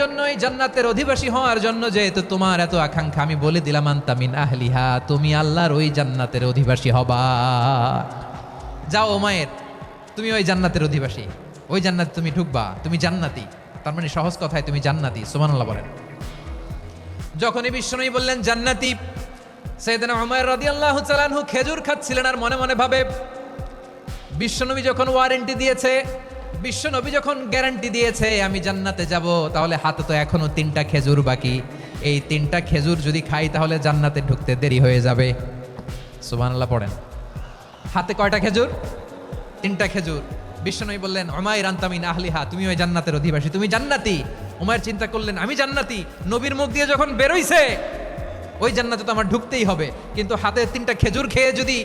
জন্যই জান্নাতের অধিবাসী হওয়ার জন্য যেহেতু তোমার এত আকাঙ্ক্ষা, আমি বলে দিলাম আন্তামিন আহলিহা, তুমি আল্লাহর ওই জান্নাতের অধিবাসী হবা। যাও ওমায়ের, তুমি ওই জান্নাতের অধিবাসী। ওই জান্নাতে তুমি ঢুকবা, তুমি জান্নাতি। তার মানে সহজ কথায় তুমি জান্নাতি, সুবহানাল্লাহ বলেন। যখনই বিষ্ণুই বললেন, জান্নাতি, সৈয়দনা উমার রাদিয়াল্লাহু তাআলা আনহু খেজুর খাচ্ছিলেন আর মনে মনে ভাবে, বিশ্বনবী যখন ওয়ারেন্টি দিয়েছে বিশ্বনবী যখন গ্যারান্টি দিয়েছে, আমি জান্নাতে যাব, তাহলে হাতে তো এখনও তিনটা খেজুর বাকি। এই তিনটা খেজুর যদি খাই, তাহলে জান্নাতে ঢুকতে দেরি হয়ে যাবে। সুবহানাল্লাহ, পড়েন। হাতে কয়টা খেজুর? তিনটা খেজুর। বিশ্বনবী বললেন ওমায়ের আন্তামিন আহলিহা, তুমি ওই জান্নাতের অধিবাসী, তুমি জান্নাতি। ওমায়ের চিন্তা করলেন, আমি জান্নাতি। নবীর মুখ দিয়ে যখন বেরোইছে, ওই জান্নাতে তো আমার ঢুকতেই হবে। কিন্তু হাতে তিনটা খেজুর খেয়ে যদি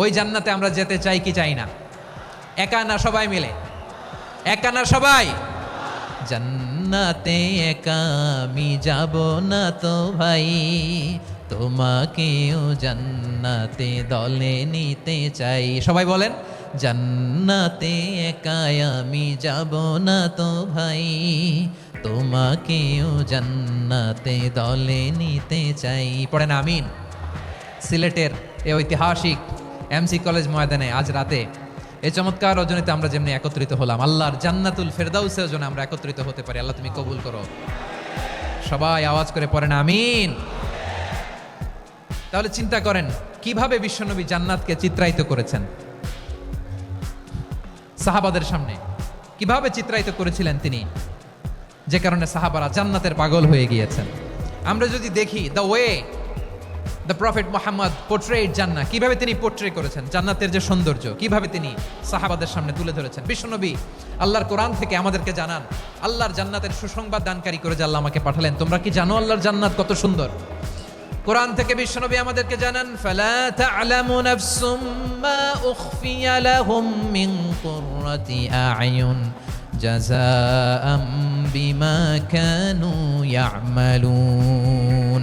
ওই জান্নাতে আমরা যেতে চাই কি চাই না? একা না সবাই মিলে? একা না সবাই? জান্নাতে একা আমি যাব না তো ভাই। তোমাকেও জান্নাতে দলে নিতে চাই। সবাই বলেন, জান্নাতে একাই আমি যাব না তো ভাই। তোমাকেও জান্নাতে দলে নিতে চাই। পড়েন আমিন। সিলেটের এ ঐতিহাসিক এমসি কলেজ ময়দানে আজ রাতে এই চমৎকার রজনীতে আমরা যেমনি একত্রিত হলাম, আল্লাহর জান্নাতুল ফেরদাউসের জন্য আমরা একত্রিত হতে পারি। আল্লাহ, তুমি কবুল করো। সবাই আওয়াজ করে পড়েন, আমিন। তাহলে চিন্তা করেন, কীভাবে বিশ্বনবী জান্নাতকে চিত্রায়িত করেছেন? সাহাবাদের সামনে কীভাবে চিত্রায়িত করেছিলেন তিনি? যে কারণে সাহাবারা জান্নাতের পাগল হয়ে গিয়েছেন। আমরা যদি দেখি the way the prophet Muhammad portrait জান্না কীভাবে তিনি পোর্ট্রে করেছেন? জান্নাতের যে সৌন্দর্য, কীভাবে তিনি সাহাবাদের সামনে তুলে ধরেছেন? বিশ্বনবী আল্লাহর কোরআন থেকে আমাদেরকে জানান, আল্লাহর জান্নাতের সুসংবাদ দানকারী করে আল্লাহ আমাকে পাঠালেন। তোমরা কি জানো আল্লাহর জান্নাত কত সুন্দর? কোরআন থেকে বিশ্বনবী আমাদেরকে জানান, ফালা তা'লামু বিমা কানু ইয়া'মালুন।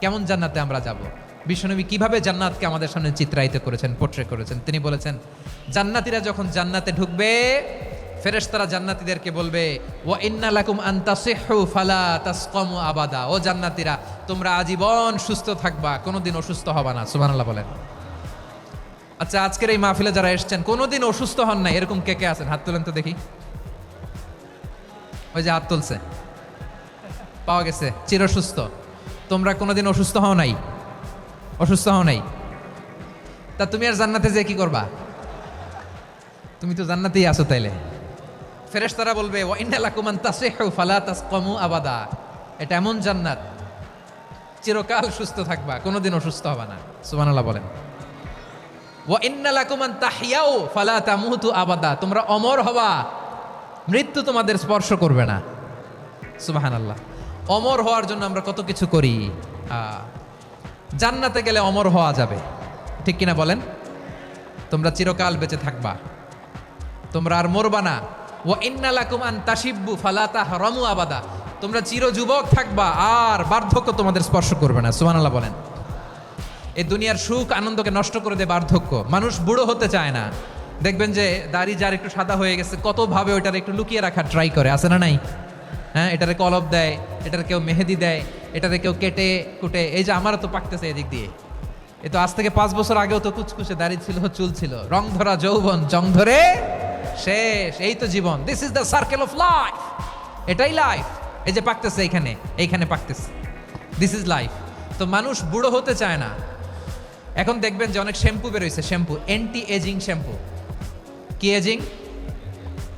কেমন জান্নাতে আমরা যাব? বিশ্বনবী কীভাবে জান্নাতকে আমাদের সামনে চিত্রায়িত করেছেন পোট্রে করেছেন? তিনি বলেছেন, জান্নাতীরা যখন জান্নাতে ঢুকবে, ফেরেশতারা জান্নাতীদেরকে বলবে ও ইন্না লাকুম ফালা তাসকামু আবাদা। ও জান্নাতীরা, তোমরা আজীবন সুস্থ থাকবা, কোনোদিন অসুস্থ হবা না। সুবহানাল্লাহ বলেন। আচ্ছা আজকের এই মাহফিলে যারা এসেছেন, কোনোদিন অসুস্থ হন না এরকম কে কে আছেন? হাত তুলেন তো দেখি। ওই যে হাত তুলছে। পাওয়া গেছে, চিরসুস্থ। তোমরা কোনোদিন অসুস্থ হও নাই। অসুস্থ হও নাই। তা তুমি আর জান্নাতে যে কি করবা? তুমি তো জান্নাতেই আছো তাইলে। ফেরেশতারা বলবে, ওয়া ইন্না লাকুম আন তাসিহু ফালা তাসকামু আবাদা। এটা এমন জান্নাত, চিরকাল সুস্থ থাকবা, কোনোদিন অসুস্থ হবা না। সুবহানাল্লাহ বলেন। ওয়া ইন্নালাকুমান তাহিয়াও ফালা তামুতু আবাদা। তোমরা অমর হবা, মৃত্যু তোমাদের স্পর্শ করবে না। সুবাহান আল্লাহ অমর হওয়ার জন্য আমরা কত কিছু করি? জান্নাতে গেলে অমর হওয়া যাবে। ঠিক কিনা বলেন? তোমরা চিরকাল বেঁচে থাকবা। তোমরা আর মরবা না। ও ইন্নালাকুম আন তাসিব্বু ফালাতা হরমু আবাদা। তোমরা চির যুবক থাকবা, আর বার্ধক্য তোমাদের স্পর্শ করবে না। সুবহানাল্লাহ বলেন। এই দুনিয়ার সুখ আনন্দকে নষ্ট করে দেয় বার্ধক্য। মানুষ বুড়ো হতে চায় না। দেখবেন যে দাড়ি যার একটু সাদা হয়ে গেছে কতভাবে ওইটার একটু লুকিয়ে রাখার ট্রাই করে। আছে না নাই? হ্যাঁ এটারে কলব দেয়, এটার কেউ মেহেদি দেয়, এটারে কেউ কেটে কুটে, এই যে আমারও তো পাকতেছে এদিক দিয়ে। এ তো আজ থেকে পাঁচ বছর আগেও তো কুচকুচে দাঁড়িয়ে ছিল, চুল ছিল। রং ধরা যৌবন, জং ধরে শেষ। এই তো জীবন। This is the circle of life এটাই লাইফ এই যে পাকতেছে এইখানে এইখানে পাকতেছে। দিস ইজ লাইফ তো মানুষ বুড়ো হতে চায় না। এখন দেখবেন যে অনেক শ্যাম্পু বেরোইছে, শ্যাম্পু অ্যান্টি এজিং শ্যাম্পু। কি এজিং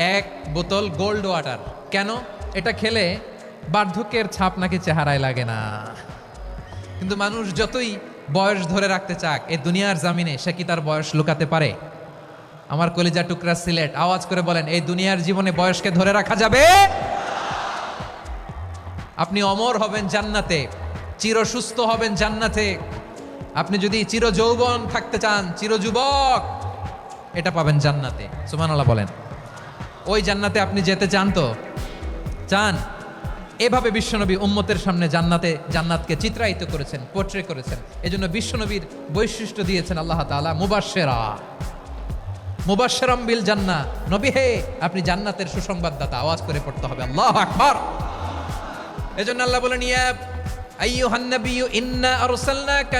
এক বোতল গোল্ড ওয়াটার। কেন? এটা খেলে বার্ধক্যের ছাপ নাকি চেহারায় লাগে না। কিন্তু মানুষ যতই বয়স ধরে রাখতে চাক, এ দুনিয়ার জামিনে সে কি তার বয়স লুকাতে পারে? আমার কলিজা টুকরা সিলেট, আওয়াজ করে বলেন, এই দুনিয়ার জীবনে বয়সকে ধরে রাখা যাবে? আপনি অমর হবেন জান্নাতে, চির সুস্থ হবেন জান্নাতে। আপনি যদি চির যৌবন থাকতে চান চির যুবক এটা পাবেন জান্নাতে। সুমানাল্লাহ বলেন। ওই জান্নাতে আপনি যেতে চান তো? চান? এভাবে বিশ্বনবী উম্মতের সামনে জান্নাতে, জান্নাতকে চিত্রায়িত করেছেন পোট্রে করেছেন। এজন্য বিশ্বনবীর বৈশিষ্ট্য দিয়েছেন আল্লাহ তাআলা, মুবাশশেরা। মুবাশশেরাম বিল জান্না। নবী হে, আপনি জান্নাতের সুসংবাদদাতা, আওয়াজ করে পড়তে হবে। আল্লাহ আকবার। এজন্য আল্লাহ বলেন, ইয়া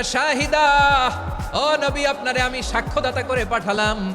শাহিদা। ও নবী, আপনারে আমি সাক্ষ্যদাতা করে পাঠালাম।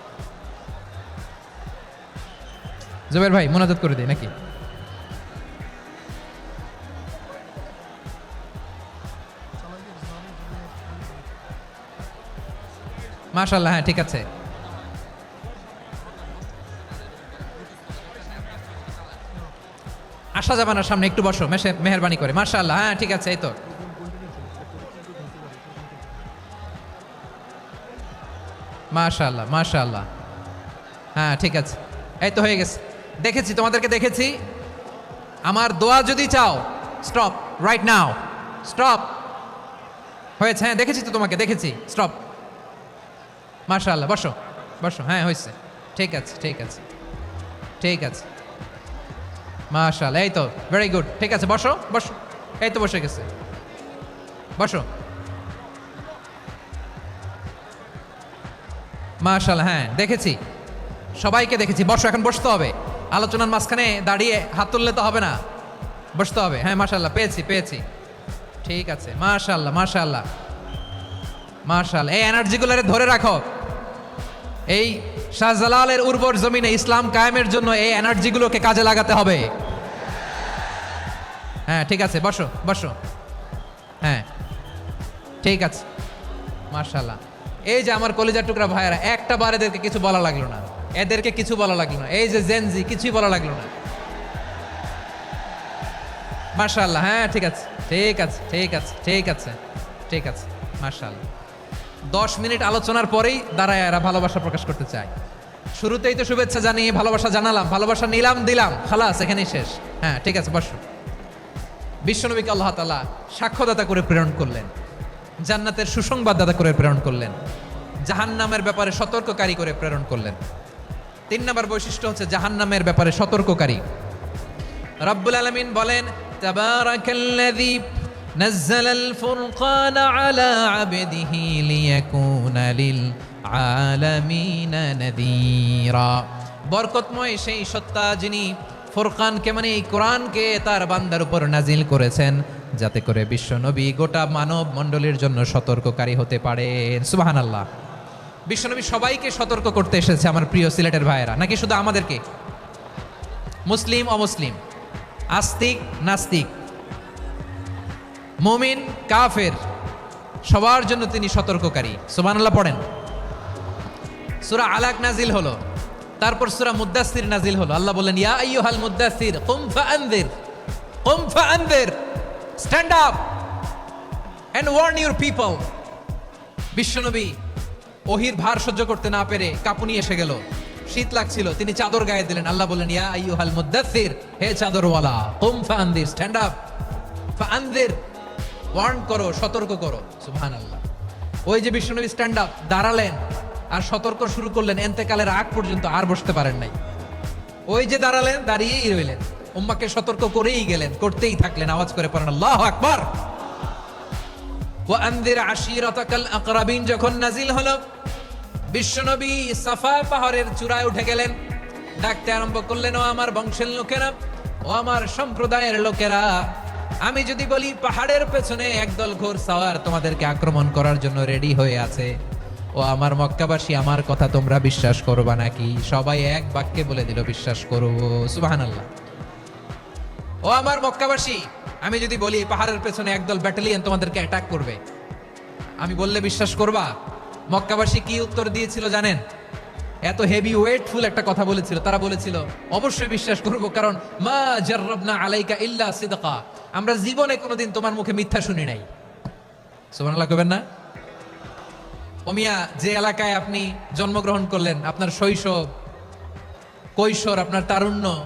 জুবের ভাই, মোনাজাত করে দিই নাকি? মাশাল্লাহ হ্যাঁ ঠিক আছে। যাবে না সামনে একটু বসো মেহরবানি করে। মাশাল্লাহ হ্যাঁ ঠিক আছে, এই তো। মাশাল্লাহ মাশাল্লাহ হ্যাঁ ঠিক আছে। এই তো হয়ে গেছে। দেখেছি, তোমাদেরকে দেখেছি। আমার দোয়া যদি চাও স্টপ রাইট নাও স্টপ হয়েছে হ্যাঁ দেখেছি তো তোমাকে, দেখেছি স্টপ মার্শাল্লাহ বসো বসো হ্যাঁ হয়েছে। ঠিক আছে ঠিক আছে ঠিক আছে। মার্শাল এই তো ভেরি গুড ঠিক আছে, বসো বসো, এই তো বসে গেছে। বসো। মার্শাল হ্যাঁ দেখেছি। সবাইকে দেখেছি, বসো, এখন বসতে হবে। আলোচনার মাঝখানে দাঁড়িয়ে হাত তুললে তো হবে না। বসতে হবে। হ্যাঁ মাশাল্লাহ পেয়েছি পেয়েছি। ঠিক আছে মাশাল্লাহ মাশাল্লাহ মাশাল্লাহ এই এনার্জিগুলোরে ধরে রাখো। এই শাহজালালের উর্বর জমিনে ইসলাম কায়েমের জন্য এই এনার্জিগুলোকে কাজে লাগাতে হবে। হ্যাঁ ঠিক আছে, বসো বসো। হ্যাঁ ঠিক আছে মার্শাল্লাহ এই যে আমার কলিজার টুকরা ভাইয়েরা, একটা বার কিছু বলা লাগল না। এদেরকে কিছু বলা লাগল না। এই যে জেনজি কিছুই বলা লাগল না। মার্শাল্লাহ হ্যাঁ ঠিক আছে ঠিক আছে ঠিক আছে ঠিক আছে ঠিক আছে মার্শাল্লাহ দশ মিনিট আলোচনার পরেই দাঁড়ায় এরা ভালোবাসা প্রকাশ করতে চায়। শুরুতেই তো শুভেচ্ছা জানিয়ে ভালোবাসা জানালাম, ভালোবাসা নিলাম, দিলাম, খালাস, এখানেই শেষ। হ্যাঁ ঠিক আছে, বসো। বিশ্বনবীকে আল্লাহ তালা সাক্ষ্যদাতা করে প্রেরণ করলেন, জান্নাতের সুসংবাদদাতা করে প্রেরণ করলেন, জাহান্নামের ব্যাপারে সতর্ককারী করে প্রেরণ করলেন। তিন নম্বর বৈশিষ্ট্য হচ্ছে জাহান্নামের ব্যাপারে সতর্ককারী রব্বুল আলমিন বলেন তাবারাকাল্লাযী نزل الفرقان على عبده ليكون للعالمين نذيرا বরকতময় সেই সত্তা যিনি ফুরকানকে মানে এই কোরআনকে তার বান্দার উপর নাজিল করেছেন যাতে করে বিশ্ব নবী গোটা মানব মণ্ডলীর জন্য সতর্ককারী হতে পারেন সুবাহান আল্লাহ বিশ্বনবী সবাইকে সতর্ক করতে এসেছে আমার প্রিয় সিলেটের ভাইয়েরা। নাকি শুধু আমাদেরকে? মুসলিম, অমুসলিম? আস্তিক, নাস্তিক? মুমিন, কাফের? সবার জন্য তিনি সতর্ককারী। সুবহানাল্লাহ পড়েন। সুরা আলাক নাজিল হলো। তারপর সুরা মুদ্দাসির নাজিল হলো। আল্লাহ বললেন, ইয়া আইয়ুহাল মুদ্দাসির কুম ফাআনযির কুম ফাআনযির stand up and warn your people. বিশ্বনবী ওহির ভার সহ্য করতে না পেরে কাপুনি এসে গেল। শীত লাগছিল, তিনি চাদর গায়ে দিলেন। আল্লাহ বলেন ইয়া আইয়ুহাল মুদ্দাসির হে চাদরওয়ালা, কুম ফাআনযির স্ট্যান্ড আপ ফাআনযির ওয়ার্ন করো, সতর্ক করো। সুবহানাল্লাহ। ওই যে বিশ্বনবী স্ট্যান্ড আপ দাঁড়ালেন আর সতর্ক শুরু করলেন। এন্তেকালের আগ পর্যন্ত আর বসতে পারেন নাই। ওই যে দাঁড়ালেন, দাঁড়িয়েই রইলেন। উম্মাকে সতর্ক করেই গেলেন, করতেই থাকলেন। আওয়াজ করে পড়েন, আল্লাহ আকবার। ওয়ানদির আশিরাতাকাল আকরাবিন যখন নাজিল হলো, বিশ্বনবী সাফা পাহাড়ের চূড়ায় উঠে গেলেন। ডাকতে আরম্ভ করলেন, ও আমার বংশের লোকেরা, ও আমার সম্প্রদায়ের লোকেরা, আমি যদি বলি পাহাড়ের পেছনে একদল ঘোর সাওয়ার তোমাদেরকে আক্রমণ করার জন্য রেডি হয়ে আছে, ও আমার মক্কাবাসী, আমার কথা তোমরা বিশ্বাস করবা নাকি? সবাই এক বাক্যে বলে দিল, বিশ্বাস করো, সুবহানাল্লাহ। ও আমার মক্কাবাসী আমি যদি বলি পাহাড়ের পেছনে একদল ব্যাটালিয়ন তোমাদেরকে অ্যাটাক করবে। আমি বললে, বিশ্বাস করবা? মক্কাবাসী কি উত্তর দিয়েছিল জানেন? এত হেভি ওয়েটফুল একটা কথা বলেছিল। তারা বলেছিল, অবশ্যই বিশ্বাস করব, কারণ মা জাররাবনা আলাইকা ইল্লা সিদকা। আমরা জীবনে কোনোদিন তোমার মুখে মিথ্যা শুনি নাই। সুবহানাল্লাহ কবেন না? ওমিয়া যে এলাকায় আপনি জন্মগ্রহণ করলেন, আপনার শৈশব, কৈশোর, আপনার তারুণ্য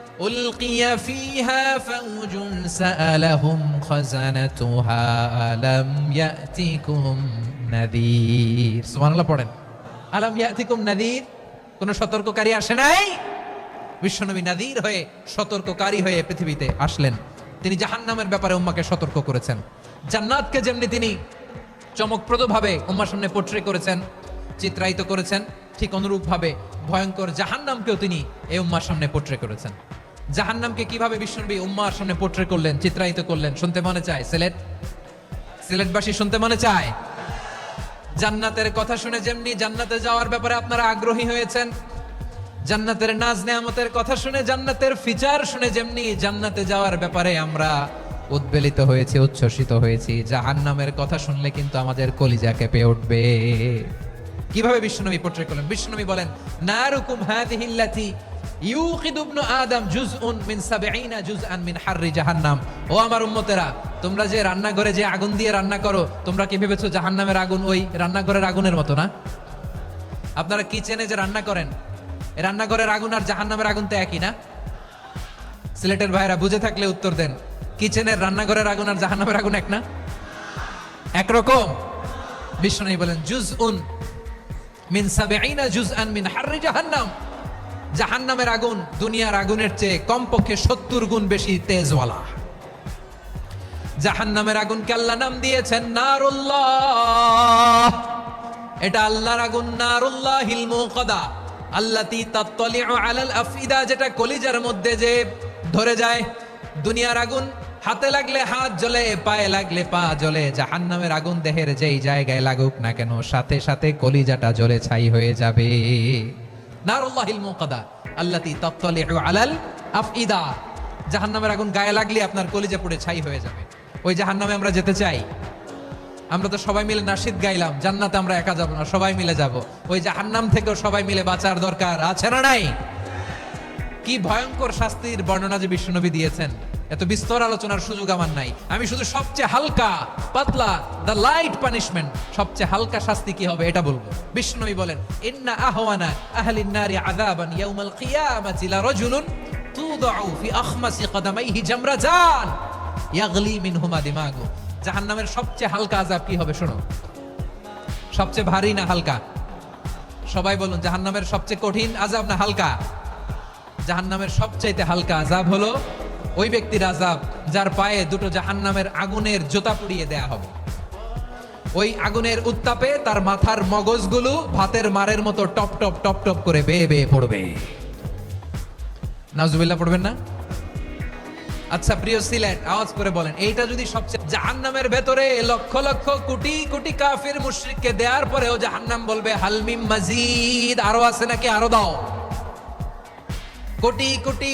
উলকিয়া ফিহা ফাউজুন সাআলাহুম খাজানাতুহা আলাম ইয়াতিকুম নাযীর সুবহানাল্লাহ পড়েন। আলাম ইয়াতিকুম নাযীর কোন সতর্ককারী আসে নাই? বিশ্বনবী নাদির হয়ে সতর্ককারী হয়ে পৃথিবীতে আসলেন। তিনি জাহান্নামের ব্যাপারে উম্মাকে সতর্ক করেছেন। জান্নাতকে যেমনি তিনি চমকপ্রদভাবে উম্মার সামনে পোট্রে করেছেন, চিত্রায়িত করেছেন, ঠিক অনুরূপভাবে ভয়ঙ্কর জাহান্নামকেও তিনি এই উম্মার সামনে পোট্রে করেছেন। জাহান্নামকে কীভাবে বিশ্বনবী উম্মার সামনে পোট্রে করলেন, চিত্রায়িত করলেন, শুনতে মনে চায়? সিলেট? সিলেটবাসী শুনতে মনে চায়? জান্নাতের কথা শুনে যেমনি জান্নাতে যাওয়ার ব্যাপারে আপনারা আগ্রহী হয়েছেন, জান্নাতের নাজ নেয়ামতের কথা শুনে, জান্নাতের ফিচার শুনে যেমনি জান্নাতে যাওয়ার ব্যাপারে আমরা উদ্বেলিত হয়েছি, উচ্ছ্বসিত হয়েছি, জাহান্নামের কথা শুনলে কিন্তু আমাদের কলিজা কেঁপে উঠবে। কীভাবে বিশ্বনবী পোট্রে করলেন? বিশ্বনবী বলেন, নারুকুম হাদিহিল্লাতি জুজউন মিন জুজআন মিন হাররি ও আমার তোমরা যে রান্নাঘরে যে আগুন দিয়ে রান্না করো, তোমরা ভেবেছো আগুন ওই রান্নাঘরের আগুনের না? আপনারা কিচেনে যে রান্না করেন রান্নাঘরের আগুন আর জাহান্নামের আগুন তো একই না? সিলেটের ভাইরা বুঝে থাকলে উত্তর দেন, কিচেনের রান্নাঘরের আগুন আর জাহান্নামের আগুন এক না? একরকম। বিশ্ব বিষ্ণু বলেন জুজ উন মিন সাবেইনা জুজ আন মিন হাররি জাহান্নাম। জাহান্নামের আগুন দুনিয়ার আগুনের চেয়ে কমপক্ষে সত্তর গুণ বেশি তেজওয়ালা। জাহান্নামের আগুনকে আল্লাহ নাম দিয়েছেন নারুল্লাহ। এটা আল্লাহর আগুন নারুল্লাহ হিলমু কদা আল্লাতি তাত্তালিউ আলাল আফিদা যেটা কলিজার মধ্যে যে ধরে যায়। দুনিয়ার আগুন হাতে লাগলে হাত জ্বলে, পায়ে লাগলে পা জ্বলে। জাহান্নামের আগুন দেহের যেই জায়গায় লাগুক না কেন, সাথে সাথে কলিজাটা জ্বলে ছাই হয়ে যাবে। নারুল্লাহিল মুকাদা আল্লাতি তত্তলে আলাল আফইদা। জাহান্নামের আগুন গায়ে লাগলে আপনার কলিজা পুড়ে ছাই হয়ে যাবে। ওই জাহান্নামে আমরা যেতে চাই। আমরা তো সবাই মিলে নাসিদ গাইলাম, জান্নাতে আমরা একা যাব না, সবাই মিলে যাব। ওই জাহান্নাম থেকেও সবাই মিলে বাঁচার দরকার আছে না নাই? কি ভয়ঙ্কর শাস্তির বর্ণনা যে বিশ্বনবী দিয়েছেন। এত বিস্তর আলোচনার সুযোগ আমার নাই। আমি শুধু সবচেয়ে হালকা, পাতলা দ্য লাইট পানিশমেন্ট সবচেয়ে হালকা শাস্তি কি হবে এটা বলব। বিশ্বনবী বলেন, ইন্না আহওয়ানা আহলিন নারি আযাবান ইয়াউমাল কিয়ামাতি লা রাজুলুন তুদউ ফি আখমাসি কদামাইহি জামরাজান ইয়াগলি মিনহুমা দিমাগু। জাহান্নামের সবচেয়ে হালকা আযাব কি হবে শোনো। সবচেয়ে ভারী না হালকা? সবাই বলুন, জাহান্নামের সবচেয়ে কঠিন আযাব না হালকা? জাহান্নামের সবচাইতে হালকা আজাব হলো ওই ব্যক্তির আজাব যার পায়ে দুটো জাহান্নামের আগুনের জোতা পুড়িয়ে দেয়া হবে। ওই আগুনের উত্তাপে তার মাথার মগজগুলো ভাতের মারের মতো টপ টপ টপ টপ করে বেয়ে বেয়ে পড়বে। নাজুবিল্লাহ পড়বেন না? আচ্ছা প্রিয় সিলেট, আওয়াজ করে বলেন, এইটা যদি সবচেয়ে জাহান্নামের ভেতরে লক্ষ লক্ষ কোটি কোটি কাফির মুশরিককে দেওয়ার পরেও জাহান্নাম বলবে হালমিম মাজিদ, আরও আছে নাকি? আরও দাও। কোটি কোটি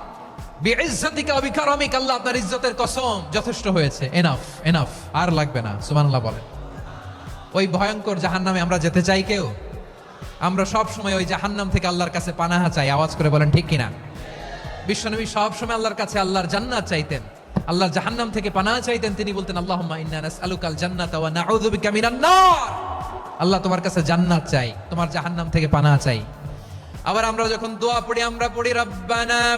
আল্লাহ আপনার ইজ্জতের কসম। যথেষ্ট হয়েছে। আর লাগবে না। ওই ভয়ঙ্কর জাহান্নামে আমরা যেতে চাই কেউ? আমরা সব সময় ওই জাহান্নাম থেকে আল্লাহর কাছে পানাহা চাই। আওয়াজ করে বলেন, ঠিক কিনা? বিশ্বনবী সব সময় আল্লাহর কাছে আল্লাহর জান্নাত চাইতেন। আল্লাহর জাহান্নাম থেকে পানাহ চাইতেন। তিনি বলতেন নার। আল্লাহ তোমার কাছে জান্নাত চাই। তোমার জাহান্নাম থেকে পানাহ চাই। আবার আমরা যখন দোয়া পড়ি, আমরা পড়ি, রব্বানা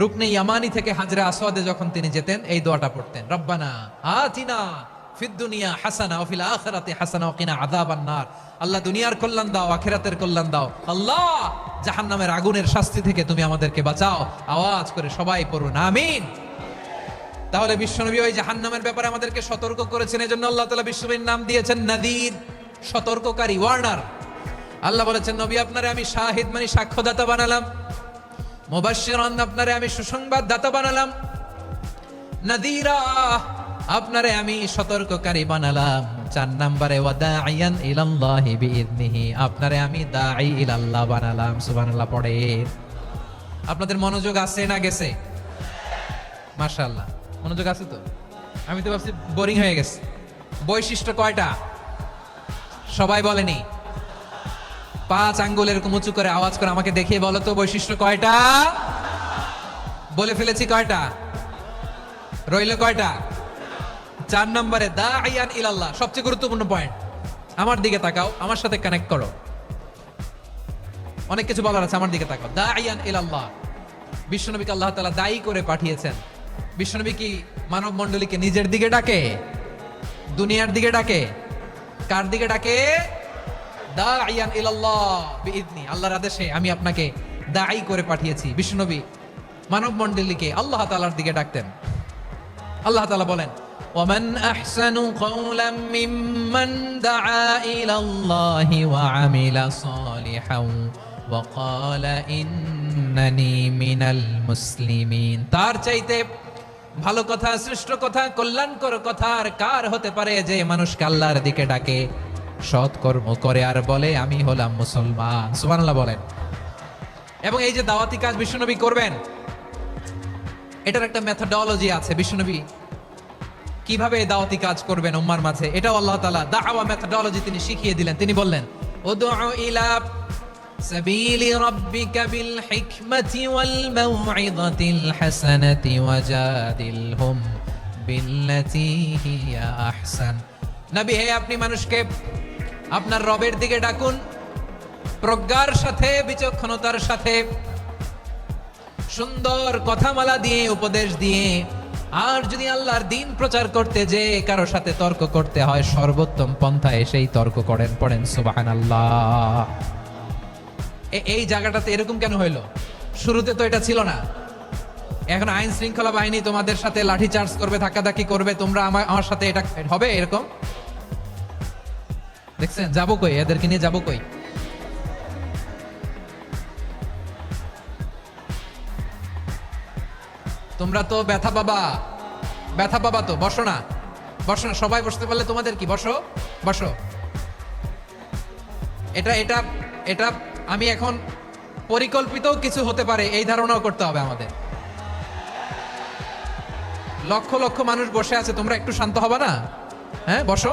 রুকনে ইয়ামানি থেকে হাজরা আসওয়াদে যখন তিনি যেতেন, এই দোয়াটা পড়তেন, রব্বানা আতিনা ফিদ দুনিয়া হাসানা ও ফিল আখিরাতি হাসানা ওয়া কিনা আযাবান নার। আল্লাহ দুনিয়ার কল্যাণ দাও, আখিরাতের কল্যাণ দাও। আল্লাহ, জাহান্নামের আগুনের শাস্তি থেকে তুমি আমাদেরকে বাঁচাও। আওয়াজ করে সবাই পড়ুন, আমিন। তাহলে বিশ্বনবী ওই জাহান্নামের ব্যাপারে আমাদেরকে সতর্ক করেছেন, এজন্য আল্লাহ তাআলা বিশ্বনবীর নাম দিয়েছেন নাদির, সতর্ককারী, ওয়ার্নার। আল্লাহ বলেছেন, নবী আপনারে আমি শাহিদ মানে সাক্ষ্যদাতা বানালাম। মুবাশশিরান আপনারে আমি সুসংবাদ দাতা বানালাম। নাদিরা, আপনারে আমি সতর্ককারী বানালাম। চার নম্বরে ওয়াদাইয়ান ইলাল্লাহি বিইذনিহি আপনারে আমি দাঈ ইলাল্লাহ বানালাম। সুবহানাল্লাহ, পড়ে। আপনাদের মনোযোগ আছে না গেছে? মাশাআল্লাহ। মনোযোগ আছে তো? আমি তো ভাবছি বোরিং হয়ে গেছে। বৈশিষ্ট্য কয়টা? সবাই বলেনি। পাঁচ আঙ্গুল এরকম উঁচু করে আওয়াজ করে আমাকে দেখিয়ে বলো তো বৈশিষ্ট্য কয়টা? বলে ফেলেছি কয়টা? রইল কয়টা? চার নম্বরে দা আইয়ান ইলাল্লাহ, সবচেয়ে গুরুত্বপূর্ণ পয়েন্ট আমার দিকে তাকাও, আমার সাথে কানেক্ট করো। অনেক কিছু বলার আছে, আমার দিকে তাকাও। দা আইয়ান ইলাল্লাহ। বিশ্বনবীকে আল্লাহ তাআলা দায়ী করে পাঠিয়েছেন। বিশ্বনবী কি মানব মণ্ডলীকে নিজের দিকে ডাকে? দুনিয়ার দিকে ডাকে? কার দিকে ডাকে? দা আয়ান ইলাল্লাহ বিইদনি। আল্লাহর আদেশে আমি আপনাকে দায়ী করে পাঠিয়েছি। বিষ্ণুনবী মানব মণ্ডলীকে আল্লাহ তালার দিকে ডাকতেন। আল্লাহ তালা বলেন ومن أحسن قولا ممن دعا إلى الله وعمل صالحا وقال إنني من المسلمين তার চাইতে ভালো কথা, শ্রেষ্ঠ কথা, কল্যাণকর কথা আর কার হতে পারে যে মানুষকে আল্লাহর দিকে ডাকে? সৎ কর্ম করে আর বলে আমি হলাম মুসলমান সুবহানাল্লাহ বলেন এবং এই যে দাওয়াতি কাজ বিশ্বনবী করবেন এটার একটা মেথডোলজি আছে বিশ্বনবী কিভাবে এই দাওয়াতি কাজ করবেন উম্মার মাঝে এটাও আল্লাহ তাআলা দাওয়া মেথডোলজি তিনি শিখিয়ে দিলেন তিনি বললেন উদউ ইলা سبيل ربك بالحكمة والموعظة الحسنة وجادلهم بالتي هي أحسن নবী, হে আপনি মানুষকে, আপনার রবের দিকে ডাকুন। প্রজ্ঞার সাথে, বিচক্ষণতার সাথে, সুন্দর কথামালা দিয়ে, উপদেশ দিয়ে, আর যদি আল্লাহর দিন প্রচার করতে যে কারও সাথে তর্ক করতে হয়, সর্বোত্তম পন্থায় সেই তর্ক করেন, পড়েন সুবাহান আল্লাহ এই জায়গাটাতে এরকম কেন হইল? শুরুতে তো এটা ছিল না। এখন আইন শৃঙ্খলা বাহিনী তোমাদের সাথে লাঠি চার্জ করবে, ধাক্কাধাক্কি করবে, তোমরা আমার আমার সাথে এটা হবে এরকম? দেখছেন? যাব কই? এদেরকে নিয়ে যাব কই? তোমরা তো ব্যথা পাবা ব্যথা পাবা তো, বসো না। বসো না, সবাই বসতে পারলে তোমাদের কি? বসো বসো। এটা এটা এটা আমি এখন পরিকল্পিত কিছু হতে পারে, এই ধারণাও করতে হবে আমাদের। লক্ষ লক্ষ মানুষ বসে আছে, তোমরা একটু শান্ত হবে না? হ্যাঁ বসো।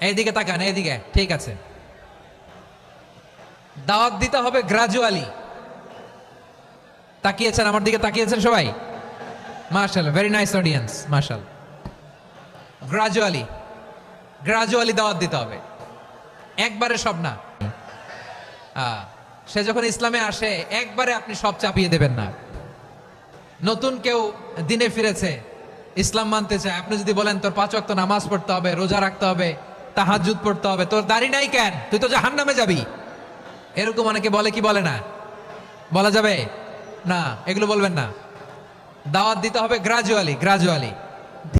এইদিকে তাকান, এইদিকে। ঠিক আছে। দাওয়াত দিতে হবে গ্রাজুয়ালি তাকিয়েছেন, আমার দিকে তাকিয়েছেন সবাই? মার্শাল ভেরি নাইস অডিয়েন্স মার্শাল গ্রাজুয়ালি গ্রাজুয়ালি দাওয়াত দিতে হবে। একবারে সব না। সে যখন ইসলামে আসে, একবারে আপনি সব চাপিয়ে দেবেন না। নতুন কেউ দিনে ফিরেছে, ইসলাম মানতে চায়। আপনি যদি বলেন, তোর পাঁচ ওয়াক্ত নামাজ পড়তে হবে, রোজা রাখতে হবে তাহাজুদ পড়তে হবে। তোর দাড়ি নাই কেন? তুই তো জাহান নামে যাবি। এরকম অনেকে বলে কি বলে না? বলা যাবে? না, এগুলো বলবেন না। দাওয়াত দিতে হবে গ্রাজুয়ালি গ্রাজুয়ালি